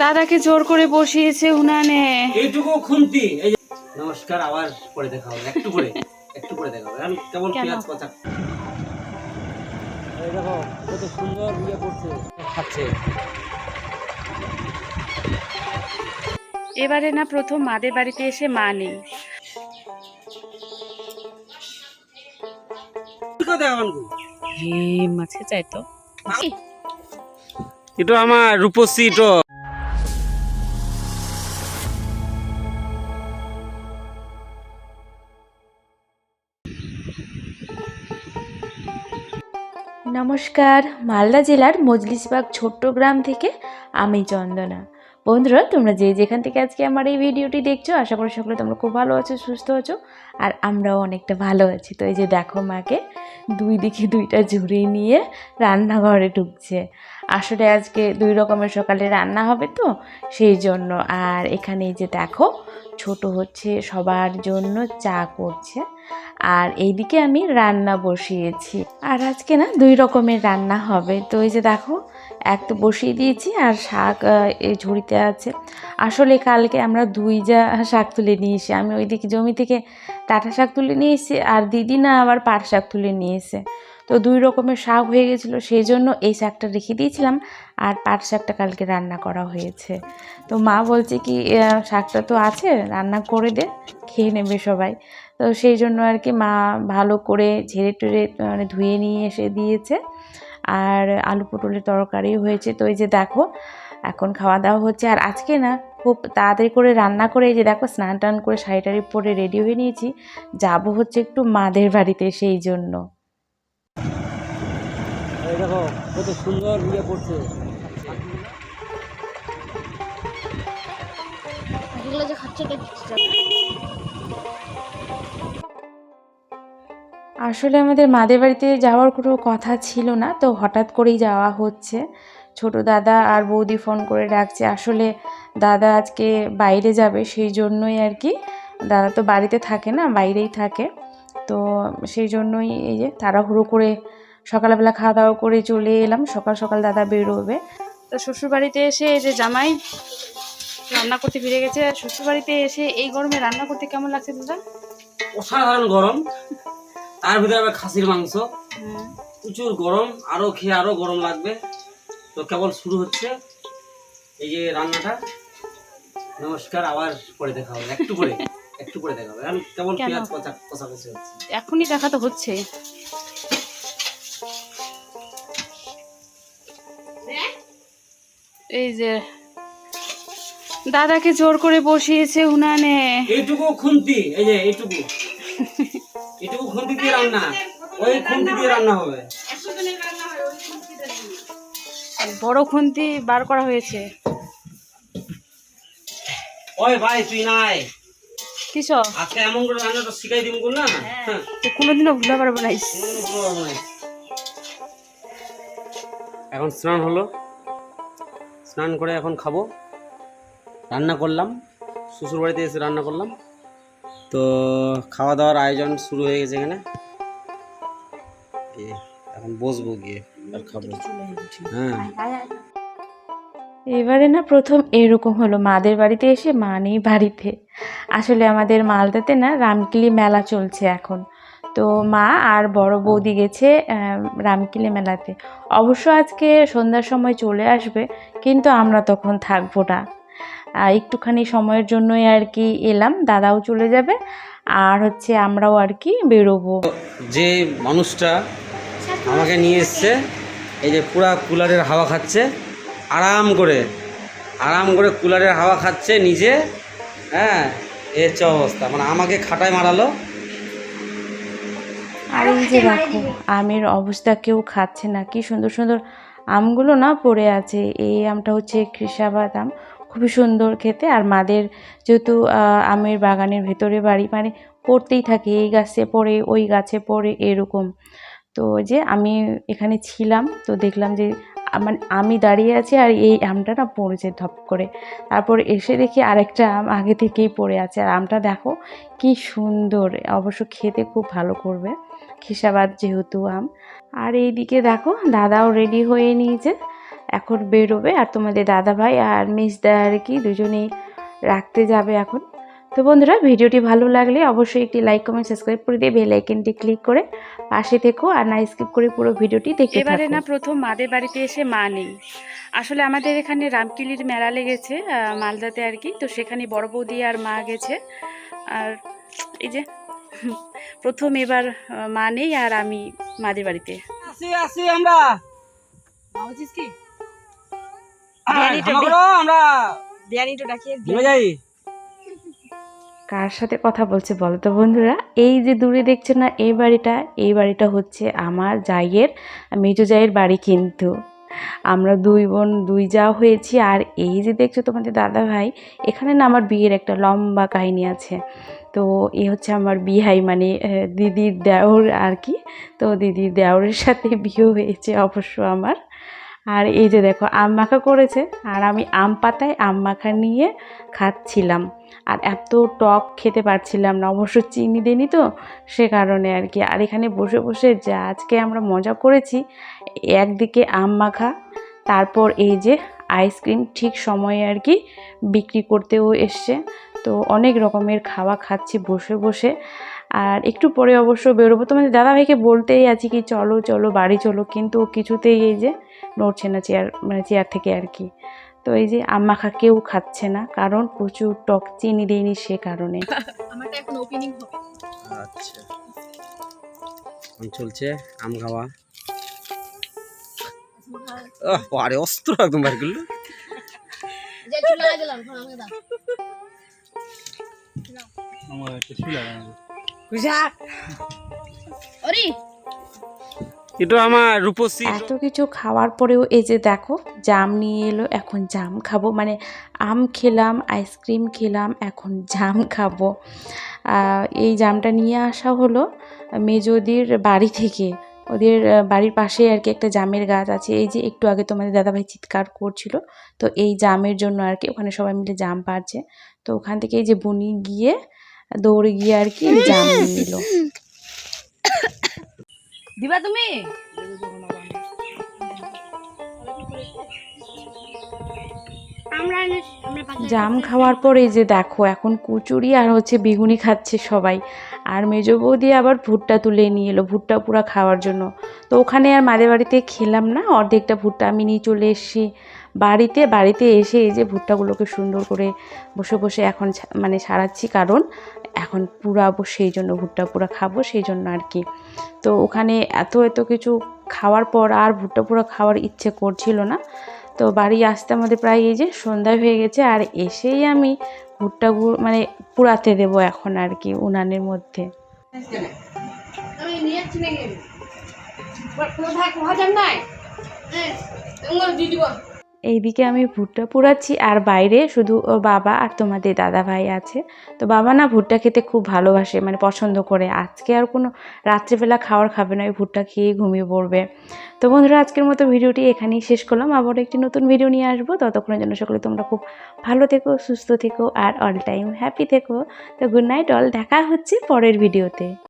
দাদাকে জোর করে বসিয়েছে উনানে। এইটুকু খুন্তি নমস্কার আবার পরে দেখা হবে একটু পরে একটু পরে দেখা হবে। এখন কেমন? পেঁয়াজ এই দেখো কত সুন্দর ইয়ে করছে। খাচ্ছে। এবারে না প্রথম মাদের বাড়িতে এসে মা নেই। মাছে চাই তো। এটা আমার রূপসী নমস্কার, মালদা জেলার মজলিসবাগ ছোট্ট গ্রাম থেকে আমি চন্দনা। বন্ধুরা, তোমরা যে যেখান থেকে আজকে আমার এই ভিডিওটি দেখছ, আশা করি সকলে তোমরা খুব ভালো আছো, সুস্থ আছো, আর আমরাও অনেকটা ভালো আছি। তো এই যে দেখো মাকে, দুই দিকে দুইটা ঝুড়ি নিয়ে রান্নাঘরে ঢুকছে। আসলে আজকে দুই রকমের সকালে রান্না হবে তো, সেই জন্য। আর এখানে যে দেখো, ছোট হচ্ছে সবার জন্য চা করছে। আর এইদিকে আমি রান্না বসিয়েছি। আর আজকে না দুই রকমের রান্না হবে। তো এই যে দেখো, এক তো বসিয়ে দিয়েছি আর শাক এই ঝুড়িতে আছে। আসলে কালকে আমরা দুই যা শাক তুলে নিয়ে এসে, আমি ওইদিকে জমি থেকে টাটা শাক তুলে নিয়ে এসেছি আর দিদি না আবার পাট শাক তুলে নিয়ে এসে তো দুই রকমের শাক হয়ে গেছিল, সেই জন্য এই শাকটা রেখে দিয়েছিলাম আর পাট শাকটা কালকে রান্না করা হয়েছে। তো মা বলছে কি শাকটা তো আছে, রান্না করে দে, খেয়ে নেবে সবাই। তো সেই জন্য আর কি মা ভালো করে ঝেড়ে টুড়ে মানে ধুয়ে নিয়ে এসে দিয়েছে। আর আলু পটলের তরকারি হয়েছে। তো এই যে দেখো, এখন খাওয়া দাওয়া হচ্ছে। আর আজকে না, খুব তাড়াতাড়ি করে রান্না করে এই যে দেখো, স্নান টান করে শাড়ি টাড়ি পরে রেডি হয়ে নিয়েছি। যাব হচ্ছে একটু মাদের বাড়িতে সেই জন্য। এই দেখো কত সুন্দর করছে এগুলো যে খাচ্ছে আসলে আমাদের মাদের বাড়িতে যাওয়ার কোনো কথা ছিল না তো হঠাৎ করেই যাওয়া হচ্ছে। ছোট দাদা আর বৌদি ফোন করে ডাকছে আসলে দাদা আজকে বাইরে যাবে সেই জন্যই আর কি। দাদা তো বাড়িতে থাকে না বাইরেই থাকে। তো সেই জন্যই এই যে তাড়াহুড়ো করে সকালবেলা খাওয়া দাওয়া করে চলে এলাম। সকাল সকাল দাদা বেরোবে। তো শ্বশুর বাড়িতে এসে এই যে জামাই রান্না করতে ফিরে গেছে। শ্বশুর বাড়িতে এসে এই গরমে রান্না করতে কেমন লাগছে দাদা? অসাধারণ গরম। তার ভিতরে আবার খাসির মাংস। প্রচুর গরম। আরও খেয়ে আরও গরম লাগবে। তো কেবল শুরু হচ্ছে এই যে রান্নাটা। নমস্কার আবার পরে দেখা হবে। একটু পরে। একটু পরে দেখা হবে এখন কেবল কেন? পেঁয়াজ কচা কষাকষি হচ্ছে? এখনই দেখা তো হচ্ছে। এই যে দাদাকে জোর করে বসিয়েছে উনানে। এইটুকু খুন্তি এই যে এইটুকু। এইটুকু খুন্তি দিয়ে রান্না। ওই খুন্তি দিয়ে রান্না হবে। বড় খুন্তি বার করা হয়েছে। ওই ভাই তুই নাই। আজকে এমন করে রান্নাটা শিখাই দিব না হ্যাঁ। তো কোনোদিনও ভুলে পারব না। এখন স্নান হলো। স্নান করে এখন খাব। রান্না করলাম। শ্বশুর বাড়িতে এসে রান্না করলাম। তো খাওয়া দাওয়ার আয়োজন শুরু হয়ে গেছে এখানে। এখন বসবো গিয়ে আর খাব। হ্যাঁ। এবারে না প্রথম এরকম হলো। মাদের বাড়িতে এসে মা নেই বাড়িতে। আসলে আমাদের মালদাতে না রামকিলি মেলা চলছে এখন। তো মা আর বড় বৌদি গেছে রামকিলি মেলাতে। অবশ্য আজকে সন্ধ্যার সময় চলে আসবে, কিন্তু আমরা তখন থাকব না। একটুখানি সময়ের জন্যই আর কি এলাম, দাদাও চলে যাবে, আর হচ্ছে আমরাও আর কি বেরোবো। যে মানুষটা আমাকে নিয়ে এসছে, এই যে পুরা কুলারের হাওয়া খাচ্ছে আরাম করে আরাম করে কুলারের হাওয়া খাচ্ছে নিজে হ্যাঁ হচ্ছে অবস্থা। মানে আমাকে খাটায় মারালো। আর এই যে দেখো, আমের অবস্থা কেউ খাচ্ছে না, কি সুন্দর সুন্দর আমগুলো না পড়ে আছে। এই আমটা হচ্ছে কৃষাবাদ আম খুবই সুন্দর খেতে। আর মাদের যেহেতু আমের বাগানের ভেতরে বাড়ি মানে পড়তেই থাকে, এই গাছে পড়ে, ওই গাছে পড়ে, এরকম। তো যে আমি এখানে ছিলাম, তো দেখলাম যে মানে আমি দাঁড়িয়ে আছি আর এই আমটা না পড়েছে ধপ করে। তারপর এসে দেখি আরেকটা আম আগে থেকেই পড়ে আছে। আর আমটা দেখো কি সুন্দর, অবশ্য খেতে খুব ভালো করবে খিসাবাদ যেহেতু আম। আর এইদিকে দেখো দাদাও রেডি হয়ে নিয়েছে, এখন বেরোবে। আর তোমাদের দাদা ভাই আর মিসদা আর কি দুজনেই রাখতে যাবে এখন। তো বন্ধুরা ভিডিওটি ভালো লাগলে অবশ্যই একটি লাইক কমেন্ট সাবস্ক্রাইব করে দিয়ে বেল আইকনটি ক্লিক করে পাশে থেকো আর না স্কিপ করে পুরো ভিডিওটি দেখতে এবারে না প্রথম মাদের বাড়িতে এসে মা নেই। আসলে আমাদের এখানে রামকিলির মেলা লেগেছে মালদাতে আর কি। তো সেখানে বড় বৌদি আর মা গেছে। আর এই যে প্রথম এবার মা নেই আর আমি মাদের বাড়িতে। আসি আসি আমরা। আমরা তো ডাকিয়ে যাই কার সাথে কথা বলছে বলো তো বন্ধুরা? এই যে দূরে দেখছ না, এই বাড়িটা এই বাড়িটা হচ্ছে আমার জাইয়ের মেজো জাইয়ের বাড়ি কিন্তু। আমরা দুই বোন, দুই যা হয়েছি, আর এই যে দেখছ তোমাদের দাদা ভাই, এখানে না আমার বিয়ের একটা লম্বা কাহিনী আছে। তো এ হচ্ছে আমার বিহাই মানে দিদির দেওর আর কি। তো দিদির দেওরের সাথে বিয়ে হয়েছে অবশ্য আমার। আর এই যে দেখো, আম মাখা করেছে, আর আমি আম পাতায় আম মাখা নিয়ে খাচ্ছিলাম। আর এত টক খেতে পারছিলাম না, অবশ্য চিনি দেনি তো, সে কারণে আর কি। আর এখানে বসে বসে যা আজকে আমরা মজা করেছি, একদিকে আম মাখা, তারপর এই যে আইসক্রিম ঠিক সময়ে আর কি বিক্রি করতেও এসছে। তো অনেক রকমের খাওয়া খাচ্ছি বসে বসে। আর একটু পরে অবশ্য বেরোবো। তোমাদের দাদাভাইকে বলতেই আছি কি, চলো চলো, বাড়ি চলো। কিন্তু কিছুতেই এই যে নড়ছে না চেয়ার মানে চেয়ার থেকে আর কি। তো এই যে আম্মাখা কেউ খাচ্ছে না কারণ প্রচুর টক চিনি দেয়নি সে কারণে। আমারটা এখন ওপেনিং হবে। আচ্ছা। চলছে আম খাওয়া। আহ, বারে অস্ত্র একদম বার করল। আমাকে দাও। ওরি! এটা আমার রূপসী। এত কিছু খাওয়ার পরেও এই যে দেখো, জাম নিয়ে এলো, এখন জাম খাব। মানে আম খেলাম, আইসক্রিম খেলাম, এখন জাম খাব। এই জামটা নিয়ে আসা হলো মেজদির বাড়ি থেকে। ওদের বাড়ির পাশে আর কি একটা জামের গাছ আছে। এই যে একটু আগে তোমাদের দাদাভাই চিৎকার করছিল। তো এই জামের জন্য আর কি ওখানে সবাই মিলে জাম পারছে তো ওখান থেকে এই যে বনি গিয়ে দৌড়ে গিয়ে আর কি জাম নিয়ে এলো। দিবা তুমি? জাম খাওয়ার পর এই যে দেখো এখন কুচুরি আর হচ্ছে বেগুনি খাচ্ছে সবাই। আর মেজো বৌদি আবার ভুট্টা তুলে নিয়ে এলো ভুট্টা পুরা খাওয়ার জন্য। তো ওখানে আর মাদের বাড়িতে খেলাম না অর্ধেকটা ভুট্টা আমি নিয়ে চলে এসেছি। বাড়িতে বাড়িতে এসে এই যে ভুট্টাগুলোকে সুন্দর করে বসে বসে এখন মানে সারাচ্ছি। কারণ এখন পুরাবো, সেই জন্য ভুট্টা পুরা খাব, সেই জন্য আর কি। তো ওখানে এত এত কিছু খাওয়ার পর আর ভুট্টা পুরা খাওয়ার ইচ্ছে করছিল না। তো বাড়ি আসতে আমাদের প্রায় এই যে সন্ধ্যা হয়ে গেছে। আর এসেই আমি ভুট্টা মানে পুরাতে দেবো এখন আর কি উনানের মধ্যে। নাই? এইদিকে আমি ভুট্টা পুরাচ্ছি আর বাইরে শুধু বাবা আর তোমাদের দাদা ভাই আছে। তো বাবা না ভুট্টা খেতে খুব ভালোবাসে মানে পছন্দ করে। আজকে আর কোনো রাত্রিবেলা খাওয়ার খাবে না, ওই ভুট্টা খেয়ে ঘুমিয়ে পড়বে। তো বন্ধুরা, আজকের মতো ভিডিওটি এখানেই শেষ করলাম। আবার একটি নতুন ভিডিও নিয়ে আসব। ততক্ষণের জন্য সকলে তোমরা খুব ভালো থেকো, সুস্থ থেকো, আর অল টাইম হ্যাপি থেকো। তো গুড নাইট, অল। দেখা হচ্ছে পরের ভিডিওতে।